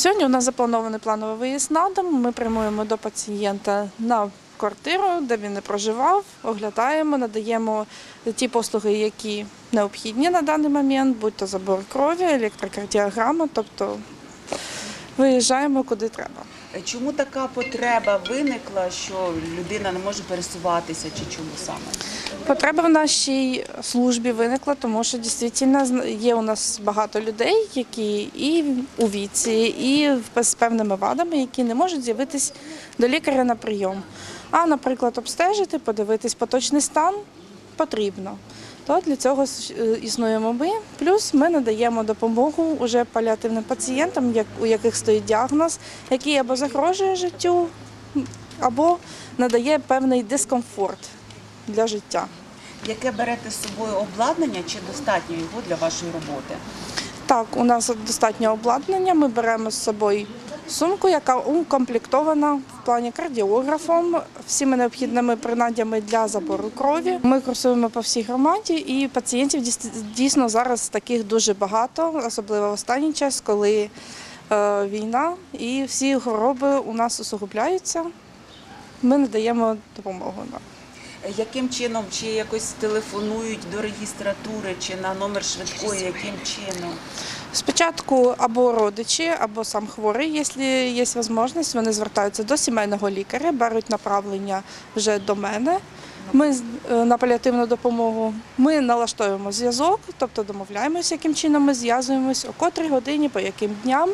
Сьогодні у нас запланований плановий виїзд на дом. Ми прямуємо до пацієнта на квартиру, де він не проживав, оглядаємо, надаємо ті послуги, які необхідні на даний момент, будь то забор крові, електрокардіограма, тобто виїжджаємо куди треба. Чому така потреба виникла, що людина не може пересуватися, чи чому саме? Потреба в нашій службі виникла, тому що дійсно є у нас багато людей, які і у віці, і з певними вадами, які не можуть з'явитись до лікаря на прийом. А, наприклад, обстежити, подивитись поточний стан потрібно. То для цього е, існуємо ми. Плюс ми надаємо допомогу уже паліативним пацієнтам, у яких стоїть діагноз, який або загрожує життю, або надає певний дискомфорт для життя. Яке берете з собою обладнання, чи достатньо його для вашої роботи? Так, у нас достатньо обладнання. Ми беремо з собою сумку, яка укомплектована в плані кардіографом, всіми необхідними принаддями для забору крові. Ми курсуємо по всій громаді, і пацієнтів дійс- дійсно зараз таких дуже багато, особливо в останній час, коли е, війна і всі хвороби у нас усугубляються. Ми надаємо допомогу. Яким чином, чи якось телефонують до реєстратури, чи на номер швидкої, яким чином? Спочатку або родичі, або сам хворий, якщо є можливість, вони звертаються до сімейного лікаря, беруть направлення вже до мене. Ми е, на паліативну допомогу. Ми налаштовуємо зв'язок, тобто домовляємося, яким чином ми зв'язуємось, о котрій годині, по яким дням.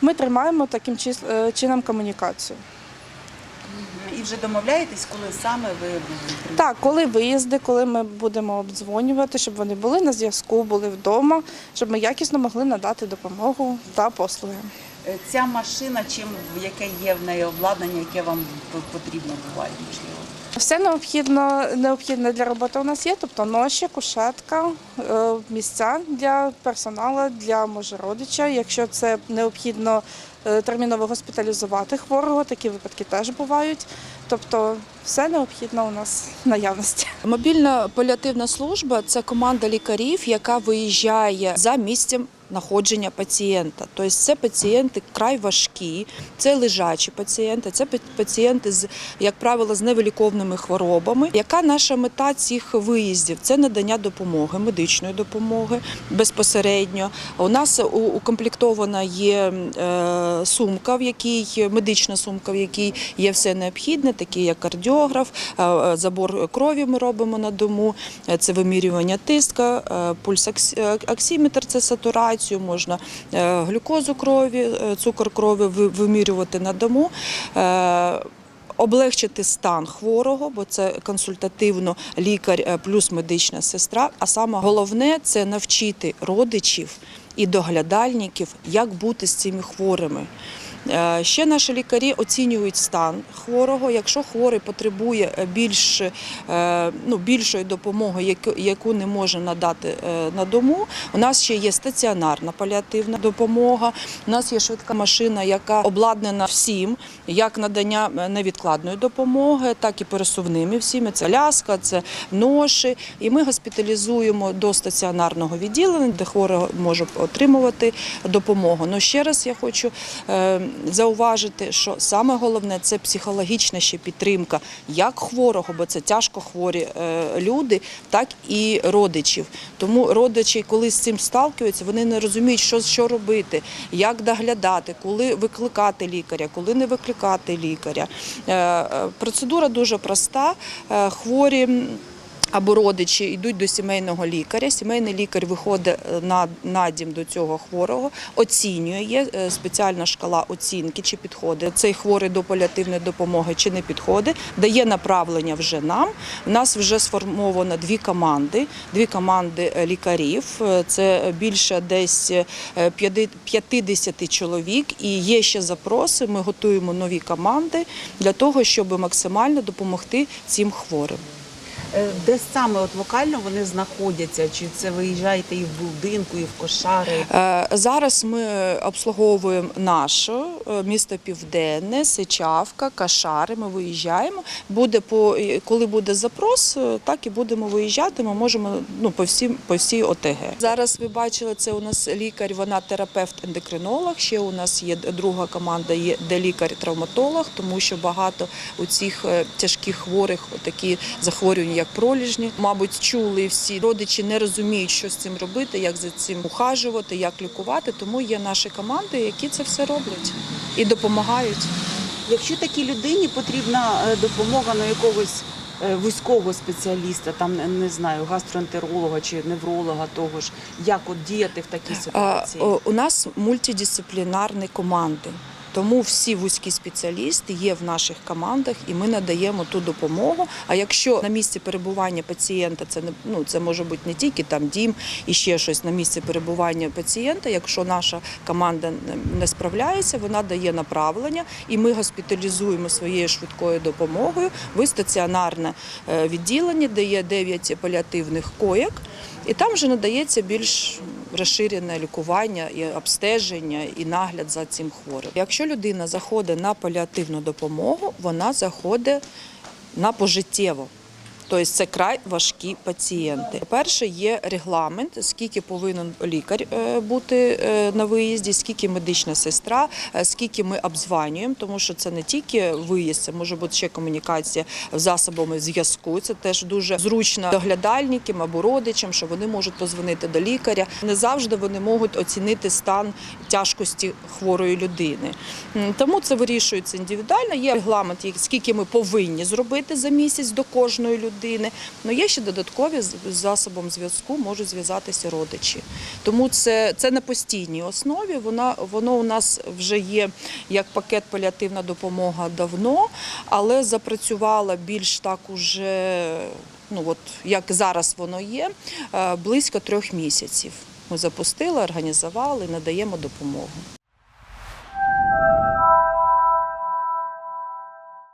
Ми тримаємо таким е, чином комунікацію. І вже домовляєтесь, коли саме ви будете? Так, коли виїзди, коли ми будемо обдзвонювати, щоб вони були на зв'язку, були вдома, щоб ми якісно могли надати допомогу та послуги. Е, Ця машина, чим яке є в неї обладнання, яке вам потрібно буває, можливо? Все необхідно, необхідне для роботи у нас є, тобто ноші, кушетка, е, місця для персоналу, для може родича. Якщо це необхідно е, терміново госпіталізувати хворого, такі випадки теж бувають. Тобто все необхідно у нас в наявності. Мобільна паліативна служба це команда лікарів, яка виїжджає за місцем знаходження пацієнта. Тобто це пацієнти край важкі, це лежачі пацієнти, це пацієнти з, як правило, з невиліковними хворобами. Яка наша мета цих виїздів? Це надання допомоги, медичної допомоги безпосередньо. У нас укомплектована є е, сумка, в якій медична сумка, в якій є все необхідне, такі як кардіограф, е, е, забор крові ми робимо на дому, це вимірювання тиска, е, пульс оксиметр, сатурацію, можна е, глюкозу крові, е, цукор крові вимірювати на дому. Е, Облегчити стан хворого, бо це консультативно лікар плюс медична сестра. А саме головне це навчити родичів і доглядальників, як бути з цими хворими. Е, Ще наші лікарі оцінюють стан хворого. Якщо хворий потребує е, більш, е, ну, більшої допомоги, яку- не може надати на дому, у нас ще є стаціонарна паліативна допомога. У нас є швидка машина, яка обладнана всім, як надання невідкладної допомоги, так і пересувними всіми. Це ляска, це ноші. І ми госпіталізуємо до стаціонарного відділення, де хворий може отримувати допомогу. Ну ще раз я хочу зауважити, що саме головне це психологічна ще підтримка як хворого, бо це тяжко хворі е, люди, так і родичів. Тому родичі, коли з цим сталкуються, вони не розуміють, що, що робити, як доглядати, коли викликати лікаря, коли не викликати лікаря. Е, е, Процедура дуже проста. Хворі. Або родичі йдуть до сімейного лікаря. Сімейний лікар виходить е, на, на дім до цього хворого, оцінює є е, спеціальна шкала оцінки, чи підходить цей хворий до паліативної допомоги, чи не підходить, дає направлення вже нам. У нас вже сформовано дві команди, дві команди е, лікарів. Це більше десь е, 50 чоловік. І є ще запроси. Ми готуємо нові команди для того, щоб максимально допомогти цим хворим. Е, Де саме от локально вони знаходяться? Чи це виїжджаєте і в будинку, і в кошари? Е, Зараз ми обслуговуємо наше місто Південне, Сичавка, Кашари. Ми виїжджаємо. Буде по коли буде запрос, е, так і будемо виїжджати. Ми можемо ну по всім по всій ОТГ. Зараз ви бачили, це у нас лікар, вона терапевт-ендокринолог. Ще у нас є друга команда, є де лікар-травматолог, тому що багато у цих тяжких хворих такі захворювання, як проліжні. Мабуть, чули всі родичі не розуміють, що з цим робити, як за цим ухажувати, як лікувати. Тому є наші команди, які це все роблять і допомагають. Якщо такій людині потрібна е, допомога на якогось е, вузького спеціаліста, там не знаю, гастроентеролога чи невролога, того ж, як от діяти в такій ситуації? У нас мультидисциплінарні команди. Тому всі вузькі спеціалісти є в наших командах, і ми надаємо ту допомогу. А якщо на місці перебування пацієнта, це не ну це може бути не тільки там дім і ще щось на місці перебування пацієнта. Якщо наша команда не- справляється, вона дає направлення, і ми госпіталізуємо своєю швидкою допомогою в стаціонарне е, відділення, де є 9 паліативних коєк. І там вже надається більш розширене лікування і обстеження і нагляд за цим хворим. Якщо людина заходить на паліативну допомогу, вона заходить на пожиттєво. Тобто це край важкі пацієнти. Перше є регламент, скільки повинен лікар е, бути е, на виїзді, скільки медична сестра, е, скільки ми обзванюємо, тому що це не тільки виїзд, це може бути ще комунікація з засобами зв'язку. Це теж дуже зручно доглядальникам або родичам, що вони можуть позвонити до лікаря. Не завжди вони можуть оцінити стан тяжкості хворої людини. Тому це вирішується індивідуально. Є регламент, скільки ми повинні зробити за місяць до кожної людини. Ну є ще додаткові з засобом зв'язку, можуть зв'язатися родичі. Тому це, це на постійній основі. Вона воно у нас вже є як пакет паліативна допомога давно, але запрацювала більш так уже. Ну от як зараз воно є, е, близько трьох місяців. Ми запустили, організували, надаємо допомогу.